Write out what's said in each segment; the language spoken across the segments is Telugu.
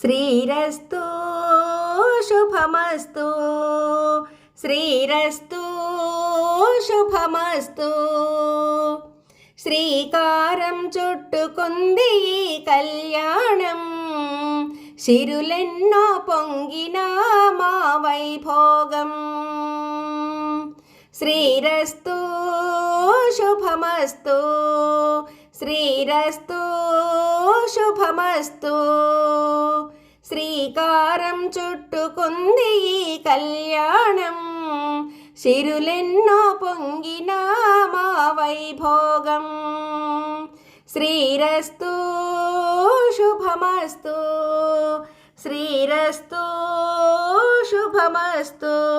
శ్రీరస్తు శుభమస్తు శ్రీరస్తు శుభమస్తు శ్రీకారం చుట్టుకుంది ఈ కళ్యాణం సిరులెన్నో పొంగిన మా వైభోగం శ్రీరస్తు శుభమస్తు శ్రీరస్తు శుభమస్తు. శ్రీకారం చుట్టుకుంది ఈ కళ్యాణం. శిరులెన్నో పొంగిన మా వైభోగం. శ్రీరస్తు శుభమస్తు. శ్రీరస్తు శుభమస్తు.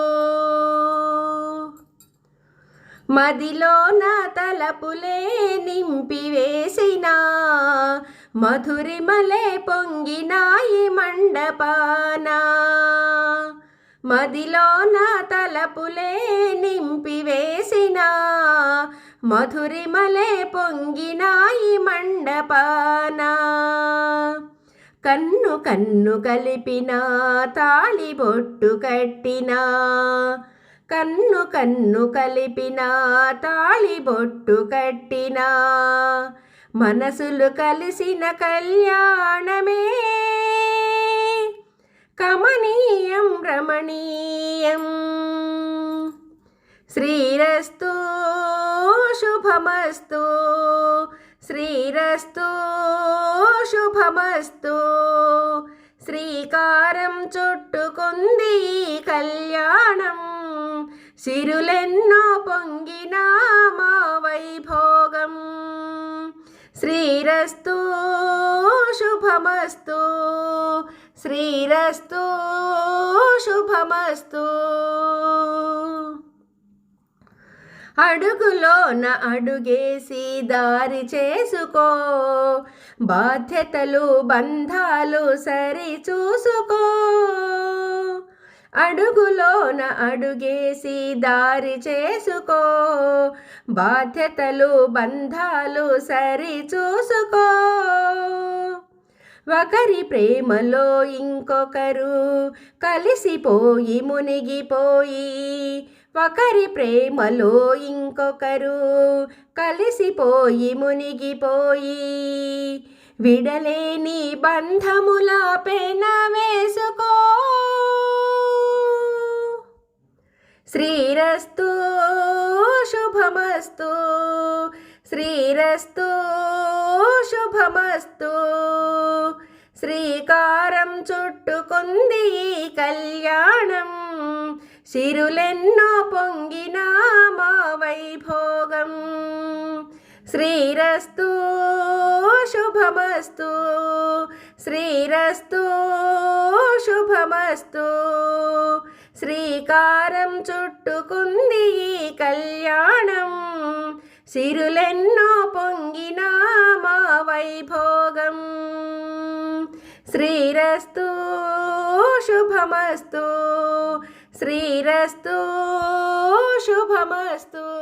మదిలో నా తలపులే నింపివేసినా మధురిమలే పొంగినాయి మండపాన. మదిలోన తలపులే నింపివేసిన మధురిమలే పొంగినాయి మండపాన. కన్ను కన్ను కలిపిన తాళిబొట్టు కట్టినా. కన్ను కన్ను కలిపిన తాళిబొట్టు కట్టినా. మనసులు కలిసిన కళ్యాణమే. కమనీయం రమణీయం. శ్రీరస్తు శుభమస్తు. శ్రీరస్తు శుభమస్తు. శ్రీకారం చుట్టుకుంది కళ్యాణం. సిరులెన్నో పొంగి శ్రీరస్తు శుభమస్తు. శ్రీరస్తు శుభమస్తు. అడుగులోన అడుగేసి దారి చేసుకో. బాధ్యతలు బంధాలు సరి చూసుకో. అడుగులోన అడుగేసి దారి చేసుకో. బాధ్యతలు బంధాలు సరి చూసుకో. ఒకరి ప్రేమలో ఇంకొకరు కలిసిపోయి మునిగిపోయి ఒకరి ప్రేమలో ఇంకొకరు కలిసిపోయి మునిగిపోయి విడలేని బంధముల శ్రీరస్తు శుభమస్తు. శ్రీరస్తు శుభమస్తు. శ్రీకారం చుట్టుకుంది ఈ కళ్యాణం. సిరులెన్నో పొంగిన మా వైభోగం. శ్రీరస్తు శుభమస్తు. శ్రీరస్తు శుభమస్తు. శ్రీకారం చుట్టుకుంది ఈ కళ్యాణం. సిరులెన్నో పొంగినా మా వైభోగం. శ్రీరస్తు శుభమస్తు. శ్రీరస్తు శుభమస్తు.